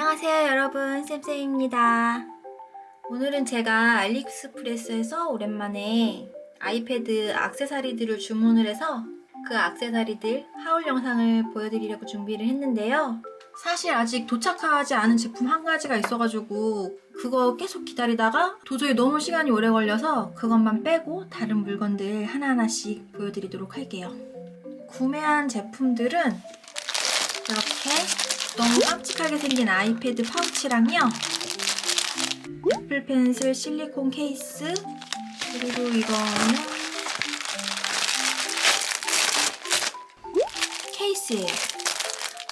안녕하세요 여러분. 쌤쌤입니다. 오늘은 제가 알리익스프레스에서 오랜만에 아이패드 악세사리들을 주문을 해서 그 악세사리들 하울 영상을 보여드리려고 준비를 했는데요. 사실 아직 도착하지 않은 제품 한 가지가 있어가지고 그거 계속 기다리다가 도저히 너무 시간이 오래 걸려서 그것만 빼고 다른 물건들 하나하나씩 보여드리도록 할게요. 구매한 제품들은 이렇게 너무 깜찍하게 생긴 아이패드 파우치랑요. 애플 펜슬 실리콘 케이스 그리고 이거는 케이스예요.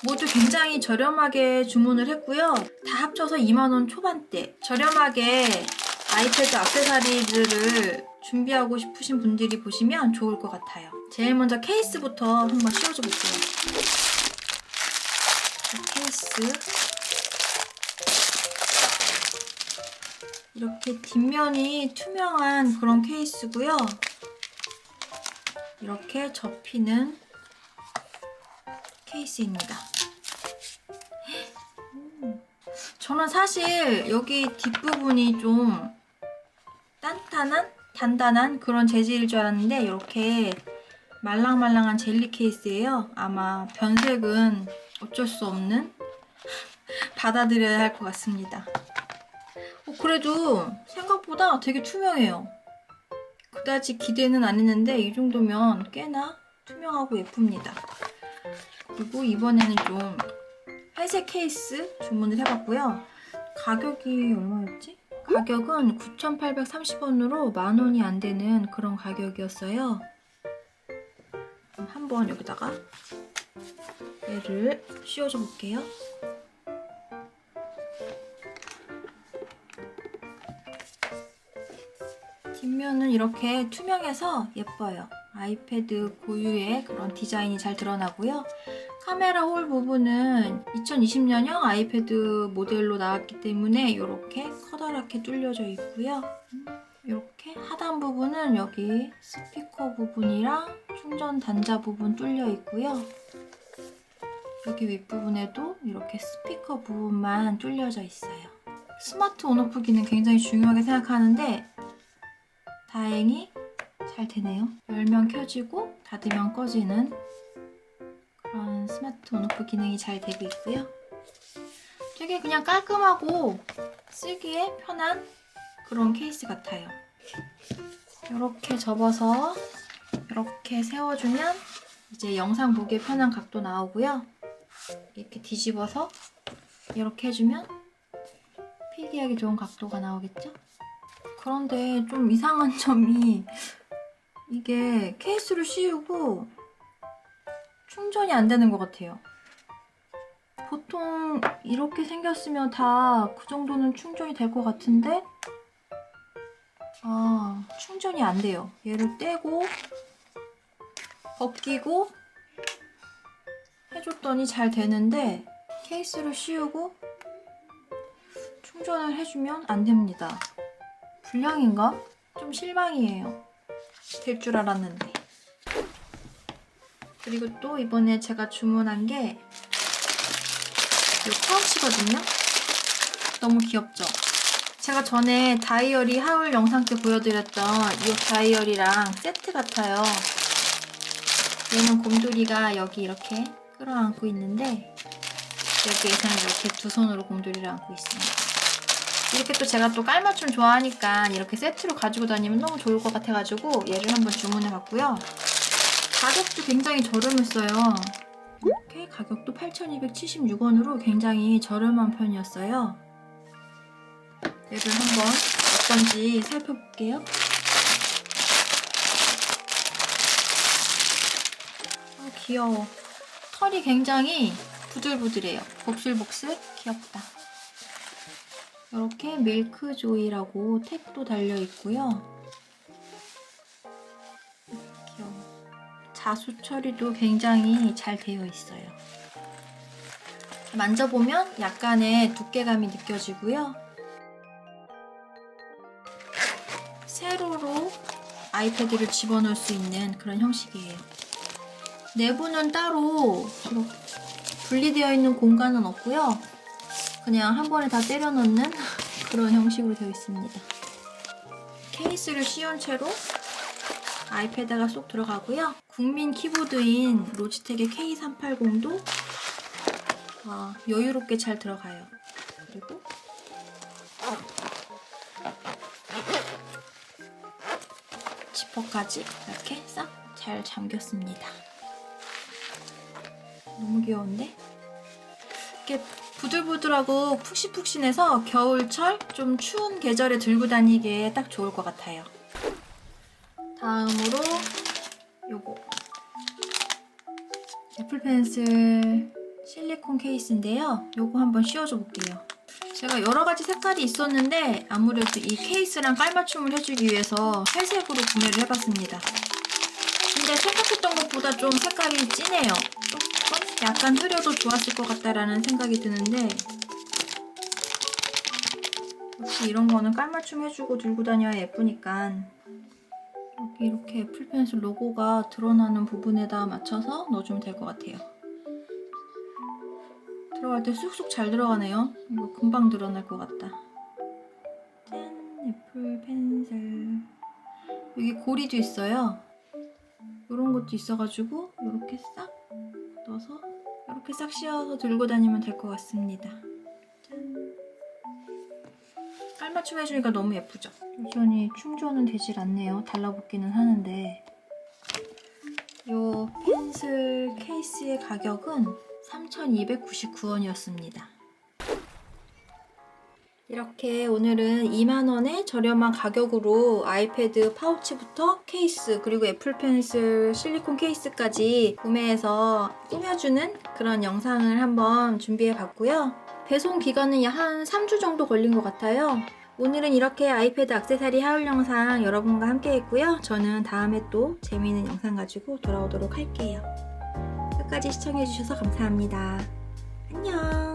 모두 굉장히 저렴하게 주문을 했고요. 다 합쳐서 2만원 초반대. 저렴하게 아이패드 액세서리들을 준비하고 싶으신 분들이 보시면 좋을 것 같아요. 제일 먼저 케이스부터 한번 씌워줘 볼게요. 케이스 이렇게 뒷면이 투명한 그런 케이스고요. 이렇게 접히는 케이스입니다. 음. 저는 사실 여기 뒷부분이 좀 단단한 단단한 그런 재질일 줄 알았는데 이렇게 말랑말랑한 젤리 케이스예요. 아마 변색은 어쩔 수 없는 받아들여야 할 것 같습니다. 어, 그래도 생각보다 되게 투명해요. 그다지 기대는 안 했는데 이 정도면 꽤나 투명하고 예쁩니다. 그리고 이번에는 좀 회색 케이스 주문을 해봤고요. 가격이 얼마였지? 가격은 9,830원으로 만 원이 안 되는 그런 가격이었어요. 한번 여기다가 얘를 씌워줘 볼게요. 뒷면은 이렇게 투명해서 예뻐요. 아이패드 고유의 그런 디자인이 잘 드러나고요. 카메라 홀 부분은 2020년형 아이패드 모델로 나왔기 때문에 이렇게 커다랗게 뚫려져 있고요. 이렇게 하단 부분은 여기 스피커 부분이랑 충전 단자 부분 뚫려 있고요. 여기 윗부분에도 이렇게 스피커 부분만 뚫려져 있어요. 스마트 온오프 기능 굉장히 중요하게 생각하는데 다행히 잘 되네요. 열면 켜지고 닫으면 꺼지는 그런 스마트 온오프 기능이 잘 되고 있고요. 되게 그냥 깔끔하고 쓰기에 편한 그런 케이스 같아요. 이렇게 접어서 이렇게 세워주면 이제 영상 보기에 편한 각도 나오고요. 이렇게 뒤집어서 이렇게 해주면 필기하기 좋은 각도가 나오겠죠? 그런데 좀 이상한 점이 이게 케이스를 씌우고 충전이 안 되는 것 같아요. 보통 이렇게 생겼으면 다 그 정도는 충전이 될 것 같은데 아 충전이 안 돼요. 얘를 떼고 벗기고 해줬더니 잘 되는데 케이스를 씌우고 충전을 해주면 안 됩니다. 불량인가? 좀 실망이에요. 될 줄 알았는데. 그리고 또 이번에 제가 주문한 게 이 파우치거든요. 너무 귀엽죠? 제가 전에 다이어리 하울 영상 때 보여드렸던 이 다이어리랑 세트 같아요. 얘는 곰돌이가 여기 이렇게 끌어안고 있는데 여기에서는 이렇게 두 손으로 곰돌이를 안고 있습니다. 이렇게 또 제가 또 깔맞춤 좋아하니까 이렇게 세트로 가지고 다니면 너무 좋을 것 같아가지고 얘를 한번 주문해봤고요. 가격도 굉장히 저렴했어요. 이렇게 가격도 8,276원으로 굉장히 저렴한 편이었어요. 얘를 한번 어떤지 살펴볼게요. 아, 귀여워. 털이 굉장히 부들부들해요. 복슬복슬 귀엽다. 이렇게 밀크조이라고 택도 달려 있고요. 귀여워. 자수 처리도 굉장히 잘 되어 있어요. 만져보면 약간의 두께감이 느껴지고요. 세로로 아이패드를 집어넣을 수 있는 그런 형식이에요. 내부는 따로 분리되어 있는 공간은 없고요. 그냥 한 번에 다 때려 넣는 그런 형식으로 되어 있습니다. 케이스를 씌운 채로 아이패드가 쏙 들어가고요. 국민 키보드인 로지텍의 K380도 아, 여유롭게 잘 들어가요. 그리고 지퍼까지 이렇게 싹 잘 잠겼습니다. 너무 귀여운데? 이렇게 부들부들하고 푹신푹신해서 겨울철 좀 추운 계절에 들고 다니기에 딱 좋을 것 같아요. 다음으로 요거 애플 펜슬 실리콘 케이스인데요. 요거 한번 씌워줘 볼게요. 제가 여러 가지 색깔이 있었는데 아무래도 이 케이스랑 깔맞춤을 해주기 위해서 회색으로 구매를 해봤습니다. 근데 생각했던 것보다 좀 색깔이 진해요. 조금 약간 흐려도 좋았을 것 같다라는 생각이 드는데 역시 이런 거는 깔맞춤 해주고 들고 다녀야 예쁘니까 여기 이렇게 애플 펜슬 로고가 드러나는 부분에다 맞춰서 넣어주면 될 것 같아요. 들어갈 때 쑥쑥 잘 들어가네요. 이거 금방 드러날 것 같다. 짠! 애플 펜슬. 여기 고리도 있어요. 이런 것도 있어가지고 이렇게 싹 넣어서 이렇게 싹 씌워서 들고 다니면 될 것 같습니다. 짠! 깔맞춤 해주니까 너무 예쁘죠? 여전히 충전은 되질 않네요. 달라붙기는 하는데 이 펜슬 케이스의 가격은 3,299원이었습니다. 이렇게 오늘은 2만원의 저렴한 가격으로 아이패드 파우치부터 케이스 그리고 애플 펜슬 실리콘 케이스까지 구매해서 꾸며주는 그런 영상을 한번 준비해 봤고요. 배송 기간은 약한 3주 정도 걸린 것 같아요. 오늘은 이렇게 아이패드 액세서리 하울 영상 여러분과 함께 했고요. 저는 다음에 또 재미있는 영상 가지고 돌아오도록 할게요. 끝까지 시청해주셔서 감사합니다. 안녕!